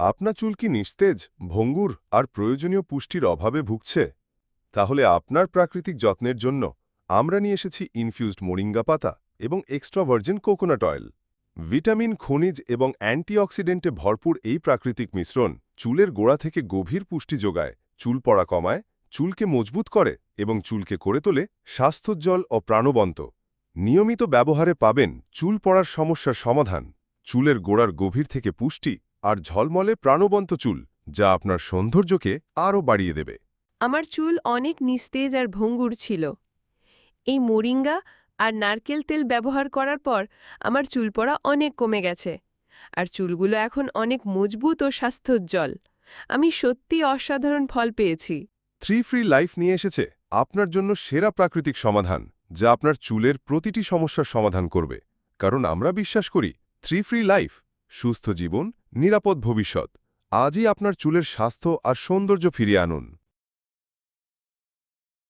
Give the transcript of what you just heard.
আপনার চুল কি নিস্তেজ, ভঙ্গুর আর প্রয়োজনীয় পুষ্টির অভাবে ভুগছে? তাহলে আপনার প্রাকৃতিক যত্নের জন্য আমরা নিয়ে এসেছি ইনফিউজড মোরিঙ্গা পাতা এবং extra virgin coconut oil vitamin, খনিজ এবং অ্যান্টিঅক্সিডেন্টে ভরপুর এই প্রাকৃতিক মিশ্রণ চুলের গোড়া থেকে গভীর পুষ্টি যোগায়, চুল পড়া কমায়, চুলকে মজবুত করে এবং চুলকে করে তোলে স্বাস্থ্যোজ্জ্বল ও প্রাণবন্ত। নিয়মিত ব্যবহারে পাবেন চুল পড়ার সমস্যার সমাধান, চুলের গোড়ার গভীর থেকে পুষ্টি আর ঝলমলে প্রাণবন্ত চুল যা আপনার সৌন্দর্যকে আরও বাড়িয়ে দেবে। আমার চুল অনেক নিস্তেজ আর ভঙ্গুর ছিল। এই মোরিঙ্গা আর নারকেল তেল ব্যবহার করার পর আমার চুল পড়া অনেক কমে গেছে আর চুলগুলো এখন অনেক মজবুত ও স্বাস্থ্যোজ্জ্বল। আমি সত্যি অসাধারণ ফল পেয়েছি। থ্রি ফ্রি লাইফ নিয়ে এসেছে আপনার জন্য সেরা প্রাকৃতিক সমাধান যা আপনার চুলের প্রতিটি সমস্যার সমাধান করবে। কারণ আমরা বিশ্বাস করি থ্রি ফ্রি লাইফ সুস্থ জীবন নিরাপদ ভবিষ্যৎ। আজই আপনার চুলের স্বাস্থ্য আর সৌন্দর্য ফিরিয়ে আনুন।